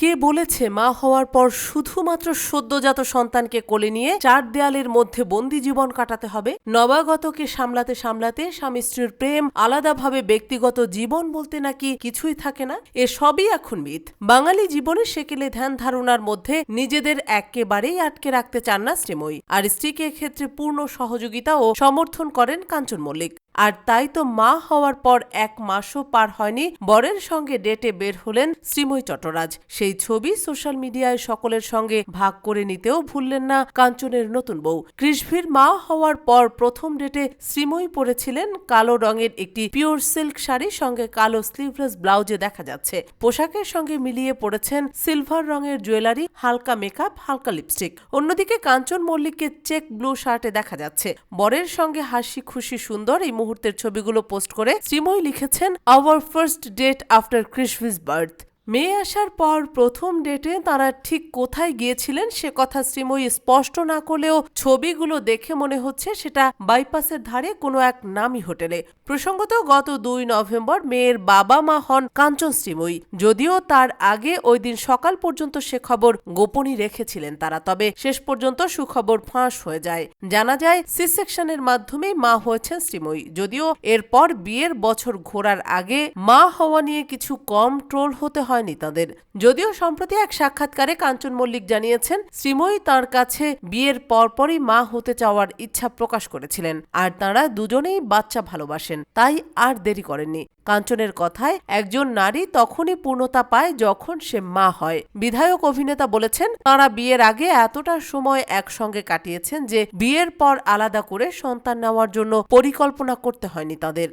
কে বলেছে মা হওয়ার পর শুধুমাত্র সদ্যজাত সন্তানকে কোলে নিয়ে চার দেয়ালের মধ্যে বন্দি জীবন কাটাতে হবে? নবাগতকে সামলাতে সামলাতে স্বামী স্ত্রীর প্রেম আলাদাভাবে ব্যক্তিগত জীবন বলতে নাকি কিছুই থাকে না? এ সবই এখন মিথ। বাঙালি জীবনে সেকেলে ধ্যান ধারণার মধ্যে নিজেদের একেবারেই আটকে রাখতে চান না শ্রীময়ী। আর স্ত্রীকে ক্ষেত্রে পূর্ণ সহযোগিতা ও সমর্থন করেন কাঞ্চন মল্লিক। আর তাই তো মা হওয়ার পর এক মাসও পার হয়নি বরের সঙ্গে ডেটে বের হলেন শ্রীময়ী চট্টরাজ। সেই ছবি সোশ্যাল মিডিয়ায় সকলের সঙ্গে ভাগ করে নিতেও ভুললেন না কাঞ্চনের নতুন বউ। কৃষ্ভির মা হওয়ার পর প্রথম ডেটে শ্রীময়ী পরেছিলেন কালো রঙের একটি পিওর সিল্ক শাড়ি, সঙ্গে কালো স্লিভলেস ব্লাউজে দেখা যাচ্ছে। পোশাকের সঙ্গে মিলিয়ে পড়েছেন সিলভার রঙের জুয়েলারি, হালকা মেকআপ, হালকা লিপস্টিক। অন্যদিকে কাঞ্চন মল্লিককে চেক ব্লু শার্টে দেখা যাচ্ছে। বরের সঙ্গে হাসি খুশি সুন্দর এই মুহূর্তের ছবিগুলো পোস্ট করে শ্রীময় লিখেছেন our first date after Christmas birth মেয়ে আসার পর প্রথম ডেটে তারা ঠিক কোথায় গিয়েছিলেন সে কথা শ্রীময়ী স্পষ্ট না করলেও ছবিগুলো দেখে মনে হচ্ছে সেটা বাইপাসের ধারে কোনো এক নামি হোটেলে। প্রসঙ্গত গত দুই নভেম্বর মেয়ের বাবা মা হন কাঞ্চন শ্রীময়ী। যদিও তার আগে ওই দিন সকাল পর্যন্ত সে খবর গোপনই রেখেছিলেন তারা, তবে শেষ পর্যন্ত সুখবর ফাঁস হয়ে যায়। জানা যায় সি সেকশনের মাধ্যমেই মা হয়েছেন শ্রীময়ী। যদিও এরপর বিয়ের বছর ঘোরার আগে মা হওয়া নিয়ে কিছু কম ট্রোল হতে হয়নি তাদের। যদিও সম্প্রতি এক সাক্ষাৎকারে কাঞ্চন মল্লিক জানিয়েছেন, শ্রীময়ী তার কাছে বিয়ের পরপরই মা হতে চাওয়ার ইচ্ছা প্রকাশ করেছিলেন, আর তারা দুজনেই বাচ্চা ভালোবাসেন, তাই আর দেরি করেননি। কাঞ্চনের কথায়, একজন নারী তখনই পূর্ণতা পায় যখন সে মা হয়। বিধায়ক অভিনেতা বলেছেন, তারা বিয়ের আগে এতটা সময় একসঙ্গে কাটিয়েছেন যে বিয়ের পর আলাদা করে সন্তান নেওয়ার জন্য পরিকল্পনা করতে হয়নি তাদের।